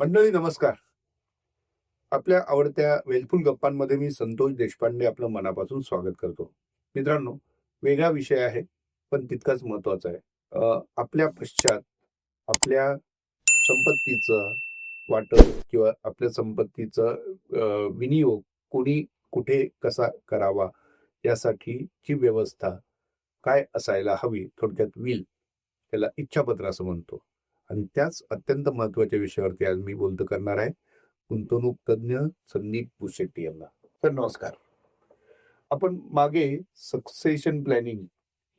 मंडळी नमस्कार. आपल्या आवडत्या वेलफुल गप्पांमध्ये मी संतोष देशपांडे आपलं मनापासून स्वागत करतो. मित्रांनो वेगळा विषय आहे पण तितकाच महत्त्वाचा आहे. आपल्या पश्चात आपल्या संपत्तीचं वाटप किंवा आपल्या संपत्तीचं विनियोग कोणी कुठे कसा करावा यासाठीची व्यवस्था काय असायला हवी थोडक्यात विल त्याला इच्छापत्र असं म्हणतो. आणि त्याच अत्यंत महत्त्वाच्या विषयावरती आज मी बोलतो करणार आहे. गुंतवणूक तज्ज्ञ संदीप पुशेट्टी यांना. सर नमस्कार. आपण मागे सक्सेशन प्लॅनिंग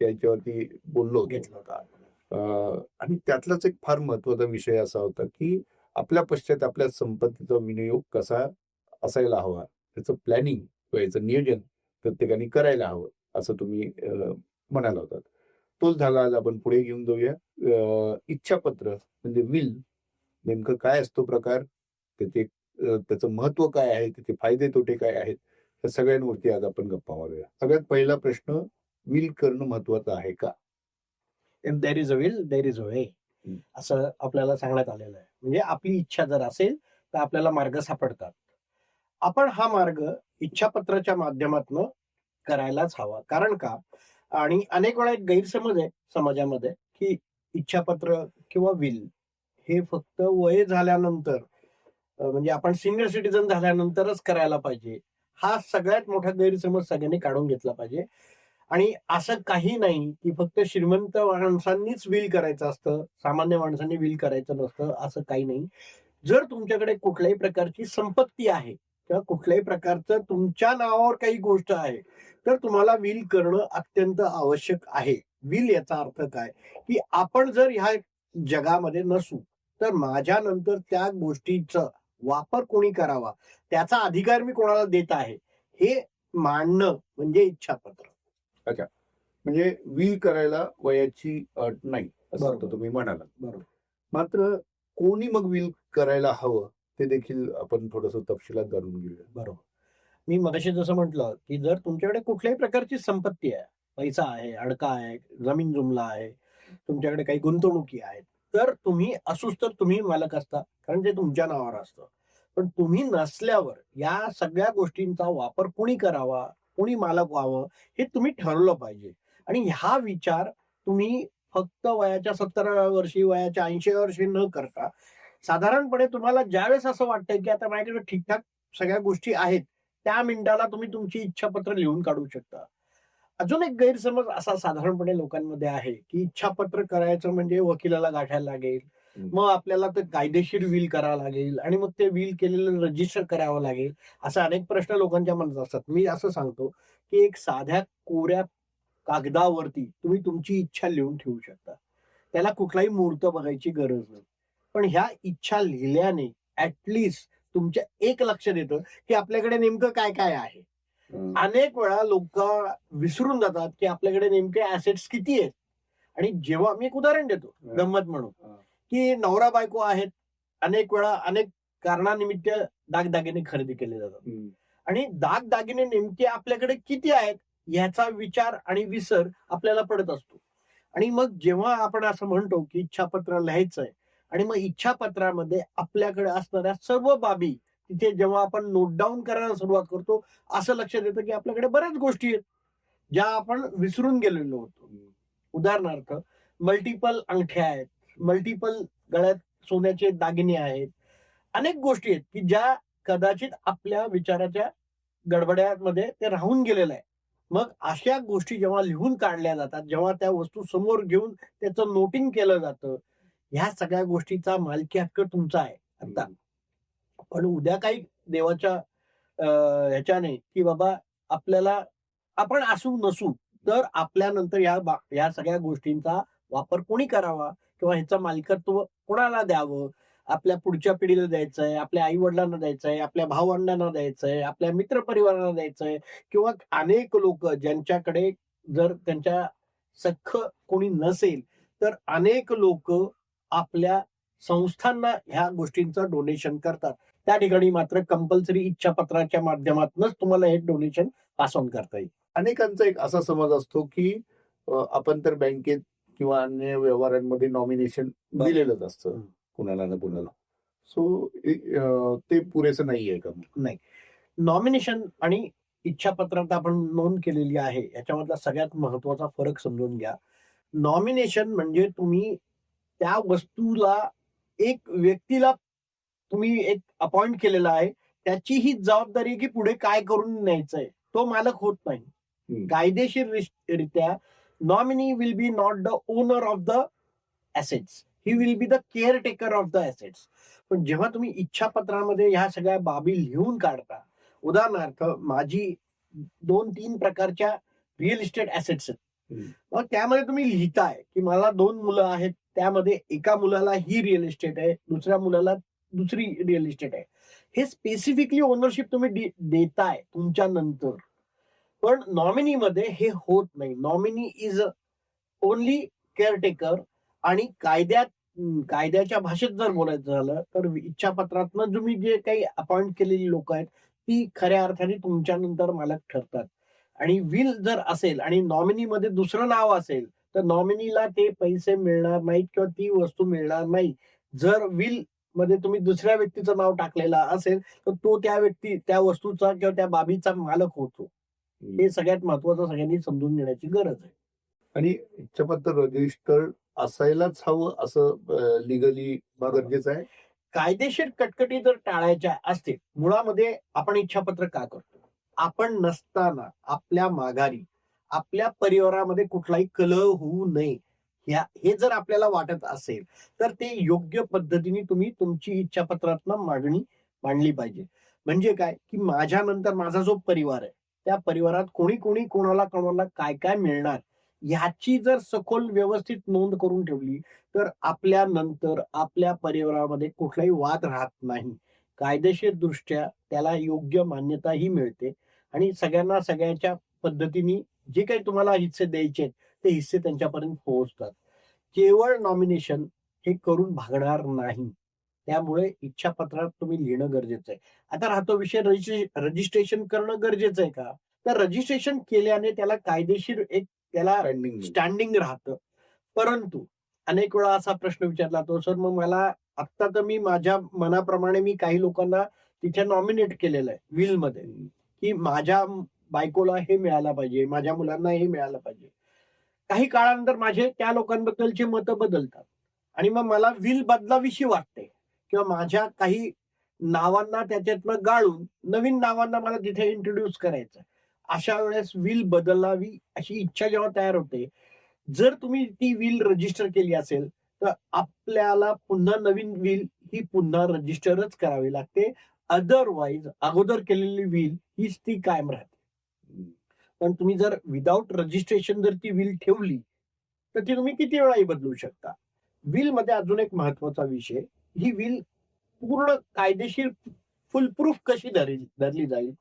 याच्यावरती बोललो होतो. आणि त्यातलाच एक फार महत्त्वाचा विषय असा होता की आपल्या पश्चात आपल्या संपत्तीचा विनियोग कसा असायला हवा? त्याचं प्लॅनिंग किंवा याचं नियोजन प्रत्येकाने करायला हवं असं तुम्ही म्हणाला होतात तोच झाला आज आपण पुढे घेऊन जाऊया. इच्छापत्र म्हणजे विल नेमकं काय असतो प्रकार? त्याचे त्याचं महत्त्व काय आहे? त्याचे फायदे तोटे काय आहेत? या सगळ्यांवरती आज आपण गप्पा मारूया. सगळ्यात पहिला प्रश्न विल करणं महत्वाचं आहे का? There is a will there is a way. असं आपल्याला सांगण्यात आलेलं आहे. म्हणजे आपली इच्छा जर असेल तर आपल्याला मार्ग सापडतात. आपण हा मार्ग इच्छापत्राच्या माध्यमातून करायलाच हवा. कारण का? आणि अनेक वेळा एक गैरसमज आहे समाजामध्ये की इच्छापत्र किंवा विल हे फक्त वय झाल्यानंतर म्हणजे आपण सिनियर सिटीजन झाल्यानंतरच करायला पाहिजे. हा सगळ्यात मोठा गैरसमज सगळ्यांनी काढून घेतला पाहिजे. आणि असं काही नाही की फक्त श्रीमंत माणसांनीच विल करायचं असतं सामान्य माणसांनी विल करायचं नसतं असं काही नाही. जर तुमच्याकडे कुठल्याही प्रकारची संपत्ती आहे किंवा कुठल्याही प्रकारचं तुमच्या नावावर काही गोष्ट आहे तर तुम्हाला विल करणं अत्यंत आवश्यक आहे. विल याचा अर्थ काय? की आपण जर ह्या जगामध्ये नसू तर माझ्यानंतर त्या गोष्टीचा वापर कोणी करावा? त्याचा अधिकार मी कोणाला देत आहे? हे मांडणं म्हणजे इच्छापत्र. म्हणजे विल करायला वयाची अट नाही असं तुम्ही म्हणाला बरोबर. मात्र कोणी मग विल करायला हवं? ते देखील आपण थोडस तपशिलात जाणून घेऊया. बरोबर. मी मगाशी जसं म्हटलं की जर तुमच्याकडे कुठल्याही प्रकारची संपत्ती आहे पैसा आहे अडका आहे जमीन जुमला आहे तुमच्याकडे काही गुंतवणुकी आहेत तर तुम्ही असूच तर तुम्ही मालक असता कारण ते तुमच्या नावावर असतं. पण तुम्ही नसल्यावर या सगळ्या गोष्टींचा वापर कुणी करावा कुणी मालक व्हावं हे तुम्ही ठरवलं पाहिजे. आणि हा विचार तुम्ही फक्त वयाच्या सत्तराव्या वर्षी वयाच्या ऐंशी वर्षी न करता साधारणपणे तुम्हाला ज्यावेळेस असं वाटतंय की आता माझ्याकडे ठीकठाक सगळ्या गोष्टी आहेत त्या मिनिटाला तुम्ही तुमची इच्छापत्र लिहून काढू शकता. अजून एक गैरसमज असा साधारणपणे लोकांमध्ये आहे की इच्छापत्र करायचं म्हणजे वकिलाला गाठायला लागेल. मग आपल्याला ते कायदेशीर विल करावं लागेल आणि मग ते विल केलेलं रजिस्टर करावं लागेल असे अनेक प्रश्न लोकांच्या मनात असतात. मी असं सांगतो की एक साध्या कोऱ्या कागदावरती तुम्ही तुमची इच्छा लिहून ठेवू शकता. त्याला कुठलाही मुहूर्त बघायची गरज नाही. पण ह्या इच्छा लिहिल्याने ऍटलिस्ट तुमच्या एक लक्ष देतं की आपल्याकडे नेमकं काय काय आहे अनेक वेळा लोक विसरून जातात की आपल्याकडे नेमके ऍसेट्स किती आहेत आणि जेव्हा मी एक उदाहरण देतो. गंमत म्हणून. की नवरा बायको आहेत अनेक वेळा अनेक कारणानिमित्त दागदागिने खरेदी केले जातात. आणि दागदागिने नेमके आपल्याकडे किती आहेत ह्याचा विचार आणि विसर आपल्याला पडत असतो आणि मग जेव्हा आपण असं म्हणतो की इच्छापत्र लिहायचंय आणि मग इच्छापत्रामध्ये आपल्याकडे असणाऱ्या सर्व बाबी तिथे जेव्हा आपण नोट डाऊन करायला सुरुवात करतो असं लक्षात येतं की आपल्याकडे बऱ्याच गोष्टी आहेत ज्या आपण विसरून गेलेलो होतो. उदाहरणार्थ मल्टिपल अंगठ्या आहेत मल्टिपल गळ्यात सोन्याचे दागिने आहेत. अनेक गोष्टी आहेत की ज्या कदाचित आपल्या विचाराच्या गडबड्यामध्ये ते राहून गेलेलं आहे. मग अशा गोष्टी जेव्हा लिहून काढल्या जातात जेव्हा त्या वस्तू समोर घेऊन त्याचं नोटिंग केलं जातं ह्या सगळ्या गोष्टीचा मालकी हक्क तुमचा आहे. आता पण उद्या काही देवाच्या ह्याच्याने की बाबा आपल्याला आपण असू नसू तर आपल्यानंतर या या सगळ्या गोष्टींचा वापर कोणी करावा? किंवा ह्याचं मालकत्व कोणाला द्यावं? आपल्या पुढच्या पिढीला द्यायचंय आपल्या आई वडिलांना द्यायचंय आपल्या भावंडांना द्यायचंय आपल्या मित्रपरिवारांना द्यायचंय किंवा अनेक लोक ज्यांच्याकडे जर त्यांच्या सख्ख कोणी नसेल तर अनेक लोक आपल्या संस्थांना ह्या गोष्टींचं डोनेशन करतात. त्या ठिकाणी मात्र कंपल्सरी इच्छापत्राच्या माध्यमातूनच तुम्हाला हे डोनेशन पास ऑन करता येईल. अनेकांचा एक असा समज असतो की आपण तर बँकेत किंवा अन्य व्यवहारांमध्ये नॉमिनेशन. दिलेलंच असतं. कुणाला ना कुणाला. सो ते पुरेसं नाही आहे का? नाही. नॉमिनेशन आणि इच्छापत्रात आपण नोंद केलेली आहे याच्यामधला सगळ्यात महत्त्वाचा फरक समजून घ्या. नॉमिनेशन म्हणजे तुम्ही त्या वस्तूला एक व्यक्तीला तुम्ही एक अपॉइंट केलेला आहे त्याची ही जबाबदारी आहे की पुढे काय करून न्यायचंय तो मालक होत नाही. कायदेशीर रित्या nominee will be not the owner of the assets he will be the caretaker of the assets पण जेव्हा तुम्ही इच्छापत्रामध्ये ह्या सगळ्या बाबी लिहून काढता उदाहरणार्थ माझी दोन तीन प्रकारच्या रिअल इस्टेट ऍसेट्स आहेत. मग त्यामध्ये तुम्ही लिहिताय की मला दोन मुलं आहेत त्यामध्ये एका मुलाला ही रिअल इस्टेट आहे दुसऱ्या मुलाला दुसरी रिअल इस्टेट आहे. हे स्पेसिफिकली ओनरशिप तुम्ही देताय तुमच्या नंतर. पण नॉमिनीमध्ये हे होत नाही. नॉमिनी इज ओनली केअरटेकर आणि कायद्यात कायद्याच्या भाषेत जर बोलायचं झालं तर इच्छापत्रातनं तुम्ही जे काही अपॉइंट केलेली लोक आहेत ती खऱ्या अर्थाने तुमच्या नंतर मालक ठरतात. आणि विल जर असेल आणि नॉमिनीमध्ये दुसरं नाव असेल तर नॉमिनीला ते पैसे मिळणार नाहीत किंवा ती वस्तू मिळणार नाही. जर विलमध्ये तुम्ही दुसऱ्या व्यक्तीचं नाव टाकलेलं असेल तर तो त्या व्यक्ती त्या वस्तूचा किंवा त्या बाबीचा मालक होतो. हे सगळ्यात महत्वाचं सगळ्यांनी समजून घेण्याची गरज आहे. आणि इच्छापत्र रजिस्टर असायलाच हवं असं लिगली गरजेचं आहे? कायदेशीर कटकटी जर टाळायच्या असतील मुळामध्ये आपण इच्छापत्र का करतो? आपण नसताना आपल्या माघारी आपल्या परिवारामध्ये कुठलाही कलह होऊ नये. ह्या हे जर आपल्याला वाटत असेल तर ते योग्य पद्धतीने तुम्ही तुमची इच्छापत्रातनं मागणी मांडली पाहिजे. म्हणजे काय? की माझ्या नंतर माझा जो परिवार आहे त्या परिवारात कोणी कोणी कोणाला कोणाला काय काय मिळणार ह्याची जर सखोल व्यवस्थित नोंद करून ठेवली तर आपल्या नंतर आपल्या परिवारामध्ये कुठलाही वाद राहत नाही. कायदेशीर दृष्ट्या त्याला योग्य मान्यताही मिळते आणि सगळ्यांना सगळ्याच्या पद्धतीने जे काही तुम्हाला हिस्से द्यायचे ते हिस्से त्यांच्यापर्यंत पोहोचतात. केवळ नॉमिनेशन हे करून भागणार नाही. त्यामुळे इच्छापत्रात तुम्ही लिहिणं गरजेचं आहे. आता राहतो विषय रजिस्ट्रेशन करणं गरजेचं आहे का? तर रजिस्ट्रेशन केल्याने त्याला कायदेशीर एक त्याला स्टँडिंग राहतं. परंतु अनेक वेळा असा प्रश्न विचारला तो सर मग मला आत्ता तर मी माझ्या मनाप्रमाणे मी काही लोकांना तिथे नॉमिनेट केलेलं आहे विलमध्ये. की माझ्या बायकोला हे मिळायला पाहिजे माझ्या मुलांना हे मिळालं पाहिजे. काही काळानंतर माझे त्या लोकांबद्दलचे मतं बदलतात. आणि मग मला विल बदलाविषयी वाटते. किंवा माझ्या काही नावांना त्याच्यातनं गाळून नवीन नावांना मला तिथे इंट्रोड्यूस करायचं अशा वेळेस विल बदलावी अशी इच्छा जेव्हा तयार होते जर तुम्ही ती विल रजिस्टर केली असेल तर आपल्याला पुन्हा नवीन विल ही पुन्हा रजिस्टरच करावी लागते. अदरवाईज अगोदर केलेली विल हीच ती कायम राहते. पण तुम्ही जर विदाऊट रजिस्ट्रेशन जर ती विल ठेवली तर ती तुम्ही किती वेळाही बदलू शकता. विलमध्ये अजून एक महत्त्वाचा विषय ही विल पूर्ण कायदेशीर फुलप्रूफ कशी धरली धरली जाईल?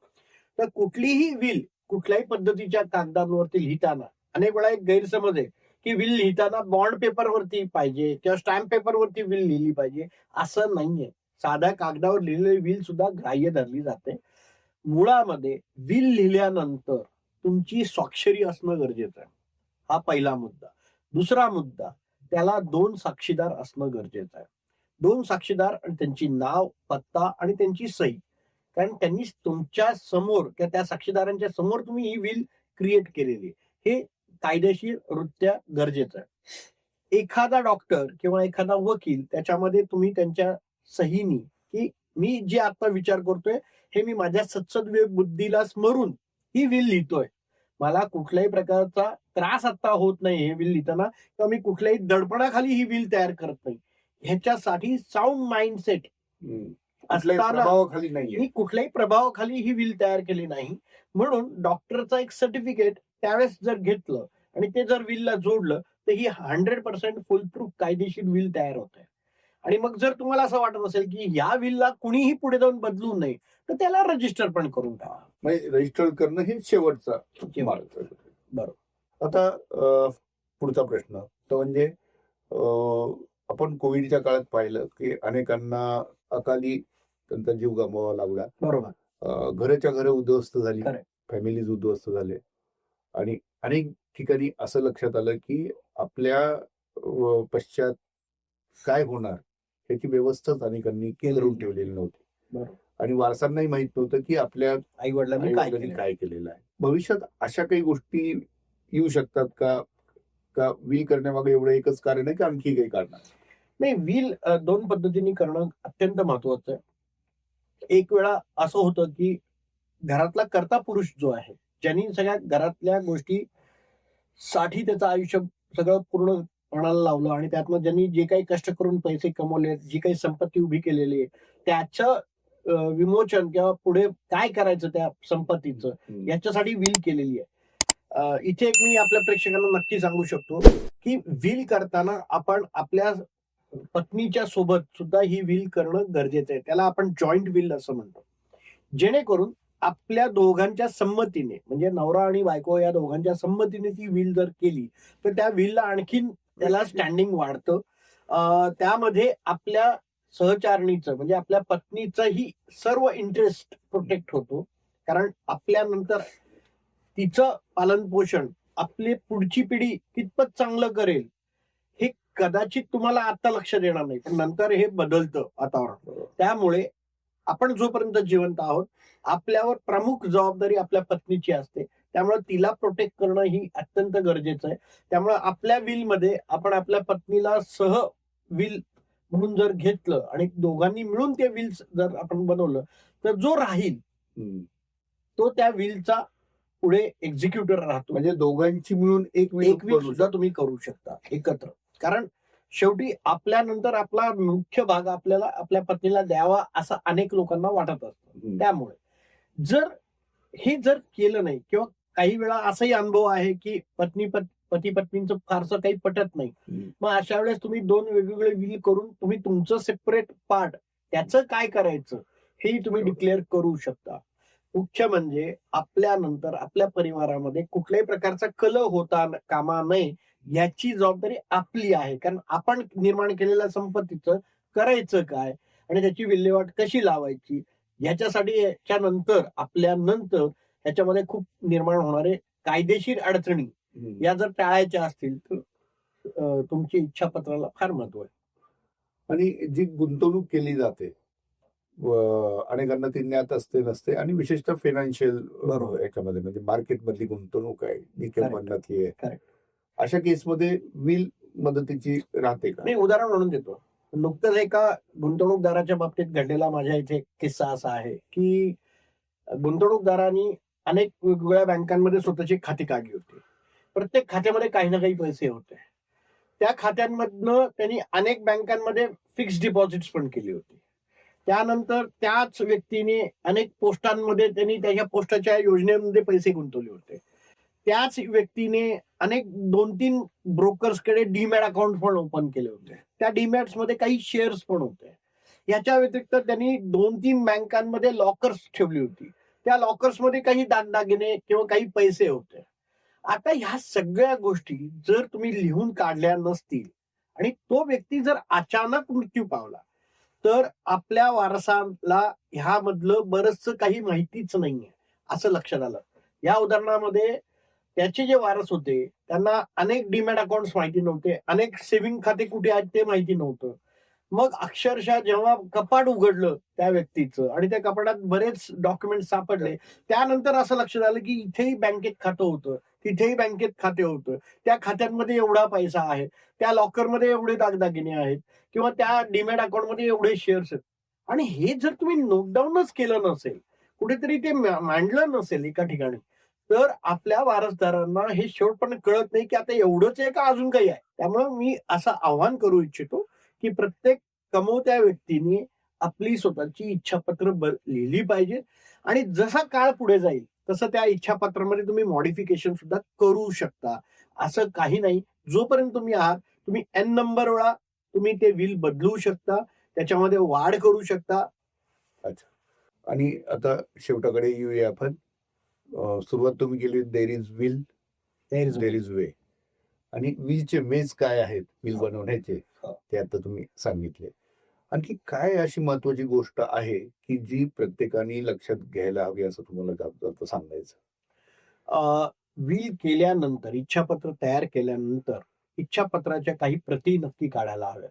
तर कुठलीही विल कुठल्याही पद्धतीच्या कागदांवरती लिहिताना अनेक वेळा एक गैरसमज आहे की विल लिहिताना बॉन्ड पेपरवरती पाहिजे किंवा स्टॅम्प पेपरवरती विल लिहिली पाहिजे असं नाहीये. साध्या कागदावर लिहिलेली विल सुद्धा ग्राह्य धरली जाते. मुळामध्ये विल लिहिल्यानंतर तुमची स्वाक्षरी असणं गरजेचं आहे. हा पहिला मुद्दा. दुसरा मुद्दा त्याला दोन साक्षीदार असणं गरजेचं आहे. दोन साक्षीदार आणि त्यांची नाव पत्ता आणि त्यांची सही. कारण त्यांनी तुमच्यासमोर किंवा त्या साक्षीदारांच्या समोर तुम्ही ही विल क्रिएट केलेली हे कायदेशीर वृत्त्या गरजेचं आहे. एखादा डॉक्टर किंवा एखादा वकील त्याच्यामध्ये तुम्ही त्यांच्या सहीनी की मी जे आता विचार करतोय हे मी माझ्या सत्सद्वे बुद्धीला स्मरून ही विल लिहितोय. मला कुठल्याही प्रकारचा त्रास आता होत नाही हे विल लिहिताना किंवा मी कुठल्याही दडपणाखाली ही विल तयार करत नाही. ह्याच्यासाठी साऊंड माइंडसेट असताना कुठल्याही प्रभावाखाली ही विल तयार केली नाही. म्हणून डॉक्टरचं एक सर्टिफिकेट त्यावेळेस जर घेतलं आणि ते जर विलला जोडलं तर ही हंड्रेड पर्सेंट फुलप्रूफ कायदेशीर विल तयार होत आहे आणि मग जर तुम्हाला असं वाटत असेल की या विलला कुणीही पुढे जाऊन बदलू नये तर त्याला रजिस्टर पण करून टाका. म्हणजे रजिस्टर करणं हे शेवटचा मार्ग. बरोबर. आता पुढचा प्रश्न. तो म्हणजे आपण कोविडच्या काळात पाहिलं की अनेकांना अकाली त्यांचा जीव गमवावा लागला. बरोबर. घराच्या घरं उद्ध्वस्त झाली. फॅमिलीज उद्ध्वस्त झाले. आणि अनेक ठिकाणी असं लक्षात आलं की आपल्या पश्चात काय होणार? त्याची व्यवस्थाच अनेकांनी करून ठेवलेली नव्हती. आणि वारसांनाही माहीत नव्हतं की आपल्या आई वडिलांनी काय केलेलं आहे. भविष्यात अशा काही गोष्टी येऊ शकतात का? का विल करण्यामागे एवढं एकच कारण आहे की आणखी काही कारण नाही व्हील अ, दोन पद्धतीने करणं अत्यंत महत्वाचं आहे. एक वेळा असं होतं की घरातला कर्ता पुरुष जो आहे ज्यांनी सगळ्या घरातल्या गोष्टी साठी त्याचं आयुष्य सगळं पूर्ण पणाला लावलं आणि त्यातनं ज्यांनी जे काही कष्ट करून पैसे कमवले जी काही संपत्ती उभी केलेली आहे त्याचं विमोचन किंवा पुढे काय करायचं त्या संपत्तीचं याच्यासाठी विल केलेली आहे. इथे एक मी आपल्या प्रेक्षकांना नक्की सांगू शकतो की विल करताना आपण आपल्या पत्नीच्या सोबत सुद्धा ही विल करणं गरजेचं आहे. त्याला आपण जॉईंट विल असं म्हणतो. जेणेकरून आपल्या दोघांच्या संमतीने म्हणजे नवरा आणि बायको या दोघांच्या संमतीने ती विल जर केली तर त्या विलला आणखीन त्याला स्टँडिंग वाढतं. अ, त्यामध्ये आपल्या सहचारणीचं म्हणजे आपल्या पत्नीचंही सर्व इंटरेस्ट प्रोटेक्ट होतो. कारण आपल्यानंतर तिचं पालन पोषण आपली पुढची पिढी कितपत चांगलं करेल हे कदाचित तुम्हाला आता लक्ष देणार नाही. पण नंतर हे बदलतं वातावरण. त्यामुळे आपण जोपर्यंत जिवंत आहोत आपल्यावर प्रमुख जबाबदारी आपल्या पत्नीची असते. त्यामुळे तिला प्रोटेक्ट करणं ही अत्यंत गरजेचं आहे. त्यामुळे आपल्या विलमध्ये आपण आपल्या पत्नीला सह विल म्हणून जर घेतलं आणि दोघांनी मिळून ते विल जर आपण बनवलं तर जो राहील. तो त्या विलचा पुढे एक्झिक्युटर राहतो. म्हणजे दोघांची मिळून एक एक विल सुद्धा तुम्ही करू शकता एकत्र. कारण शेवटी आपल्यानंतर आपला मुख्य भाग आपल्याला आपल्या पत्नीला द्यावा असं अनेक लोकांना वाटत असतं. त्यामुळे जर हे जर केलं नाही किंवा काही वेळा असाही अनुभव आहे की पत्नी पती पत्नींचं फारसं काही पटत नाही. मग अशा वेळेस तुम्ही दोन वेगवेगळे विल करून तुम्ही तुमचं सेपरेट पार्ट त्याचं काय करायचं हेही तुम्ही डिक्लेअर करू शकता. मुख्य म्हणजे आपल्यानंतर आपल्या परिवारामध्ये कुठल्याही प्रकारचा कल होता कामा नये याची जबाबदारी आपली आहे. कारण आपण निर्माण केलेल्या संपत्तीचं करायचं काय आणि त्याची विल्हेवाट कशी लावायची याच्यासाठी याच्यानंतर आपल्यानंतर ह्याच्यामध्ये खूप निर्माण होणारे कायदेशीर अडचणी. या जर टाळायच्या असतील तर तुमची इच्छापत्राला फार महत्त्व आहे आणि जी गुंतवणूक केली जाते अनेकांना ती ज्ञात असते नसते आणि विशेषतः फायनान्शियल बरोबर. याच्यामध्ये म्हणजे मार्केट मधली गुंतवणूक आहे. फंडातली आहे. अशा केसमध्ये विल मदतीची राहते का मी उदाहरण म्हणून देतो नुकतंच एका गुंतवणूकदाराच्या बाबतीत घडलेला माझ्या इथे एक किस्सा असा आहे की गुंतवणूकदारांनी अनेक वेगवेगळ्या बँकांमध्ये स्वतःची खाती काढली होती. प्रत्येक खात्यामध्ये काही ना काही पैसे होते. त्या खात्यांमधनं त्यांनी अनेक बँकांमध्ये फिक्स डिपॉझिट पण केली होती. त्यानंतर त्याच व्यक्तीने अनेक पोस्टांमध्ये त्यांनी त्याच्या पोस्टाच्या योजनेमध्ये पैसे गुंतवले होते. त्याच व्यक्तीने अनेक दोन तीन ब्रोकर्सकडे डीमॅट अकाउंट पण ओपन केले होते. त्या डीमॅट्समध्ये काही शेअर्स पण होते. याच्या व्यतिरिक्त त्यांनी दोन तीन बँकांमध्ये लॉकर्स ठेवली होती. त्या लॉकर्समध्ये काही दागदागिने किंवा काही पैसे होते. आता ह्या सगळ्या गोष्टी जर तुम्ही लिहून काढल्या नसतील आणि तो व्यक्ती जर अचानक मृत्यू पावला तर आपल्या वारसाला ह्यामधलं बरंचस काही माहितीच नाहीये असं लक्षात आलं. या उदाहरणामध्ये त्याचे जे वारस होते त्यांना अनेक डीमॅट अकाउंट माहिती नव्हते अनेक सेव्हिंग खाते कुठे आहेत ते माहिती नव्हतं. मग अक्षरशः जेव्हा कपाट उघडलं त्या व्यक्तीचं आणि त्या कपाटात बरेच डॉक्युमेंट सापडले त्यानंतर असं लक्षात आलं की इथेही बँकेत खातं होतं तिथेही बँकेत खाते होतं. त्या खात्यांमध्ये एवढा पैसा आहे त्या लॉकरमध्ये एवढे दागदागिने आहेत किंवा त्या डीमॅट अकाउंटमध्ये एवढे शेअर्स आहेत. आणि हे जर तुम्ही नोटडाऊनच केलं नसेल कुठेतरी ते मांडलं नसेल एका ठिकाणी तर आपल्या वारसदारांना हे शेवटपणे कळत नाही की आता एवढंच आहे का अजून काही आहे? त्यामुळे मी असं आव्हान करू इच्छितो की प्रत्येक कमवत्या व्यक्तीने आपली स्वतःची इच्छापत्र लिहिली पाहिजे. आणि जसा काळ पुढे जाईल तसं त्या इच्छापत्रामध्ये तुम्ही मॉडिफिकेशन सुद्धा करू शकता. असं काही नाही. जोपर्यंत तुम्ही आहात तुम्ही एन नंबर वेळा तुम्ही ते विल बदलू शकता त्याच्यामध्ये वाढ करू शकता. आणि आता शेवटाकडे येऊया आपण. सुरुवात तुम्ही केली there is will there is way आणि विलचे मेज काय आहेत? हो. बनवण्याचे. ते आता तुम्ही सांगितले. आणखी काय अशी महत्वाची गोष्ट आहे की जी प्रत्येकाने लक्षात घ्यायला हवी असं तुम्हाला सांगायचं विल केल्यानंतर इच्छापत्र तयार केल्यानंतर इच्छापत्राच्या काही प्रती नक्की काढायला हव्यात.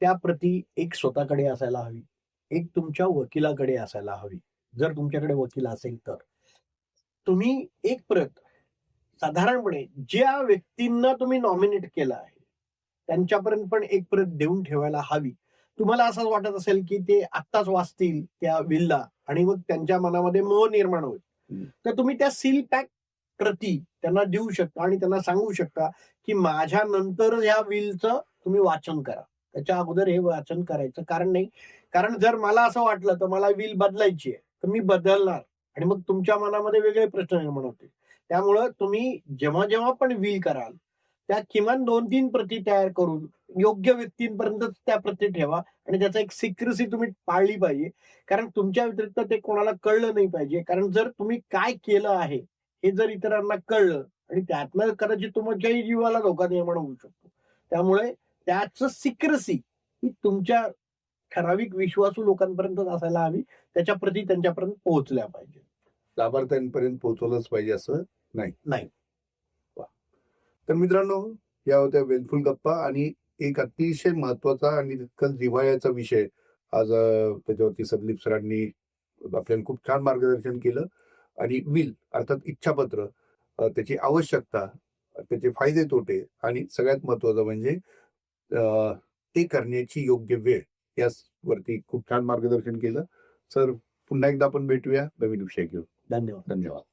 त्या प्रती एक स्वतःकडे असायला हवी एक तुमच्या वकिलाकडे असायला हवी. जर तुमच्याकडे वकील असेल तर. तुम्ही एक प्रत साधारणपणे ज्या व्यक्तींना तुम्ही नॉमिनेट केलं आहे त्यांच्यापर्यंत पण एक प्रत देऊन ठेवायला हवी. तुम्हाला असं वाटत असेल की ते आत्ताच वाचतील त्या विलला आणि मग त्यांच्या मनामध्ये मोह निर्माण होईल. तर तुम्ही त्या सील पॅक प्रती त्यांना देऊ शकता आणि त्यांना सांगू शकता की माझ्या नंतर ह्या विलचं तुम्ही वाचन करा. त्याच्या अगोदर हे वाचन करायचं कारण नाही. कारण जर मला असं वाटलं तर मला विल बदलायची आहे. तर मी बदलणार आणि मग तुमच्या मनामध्ये वेगळे प्रश्न निर्माण होतील. त्यामुळं तुम्ही जेव्हा जेव्हा पण विल कराल त्या किमान दोन तीन प्रती तयार करून योग्य व्यक्तींपर्यंत त्या प्रती ठेवा आणि त्याचा एक सिक्रेसी तुम्ही पाळली पाहिजे. कारण तुमच्या व्यतिरिक्त ते कोणाला कळलं नाही पाहिजे. कारण जर तुम्ही काय केलं आहे हे जर इतरांना कळलं आणि त्यातनं कदाचित तुमच्याही जीवाला धोका निर्माण होऊ शकतो. त्यामुळे त्याचं सिक्रेसी ही तुमच्या ठराविक विश्वासू लोकांपर्यंत असायला हवी. त्याच्या प्रती त्यांच्यापर्यंत पोहोचल्या पाहिजे लाभार्थ्यांपर्यंत पोहोचवलंच पाहिजे असं नाही. नाही. तर मित्रांनो या होत्या वेलफुल गप्पा आणि एक अतिशय महत्त्वाचा आणि तितकंच जिव्हाळ्याचा विषय. आज त्याच्यावरती संदीप सरांनी आपल्याला खूप छान मार्गदर्शन केलं आणि विल अर्थात इच्छापत्र त्याची आवश्यकता त्याचे फायदे तोटे आणि सगळ्यात महत्वाचं म्हणजे ते करण्याची योग्य वेळ यावरती खूप छान मार्गदर्शन केलं. सर पुन्हा एकदा आपण भेटूया. नवीन विषय घेऊन. धन्यवाद धन्यवाद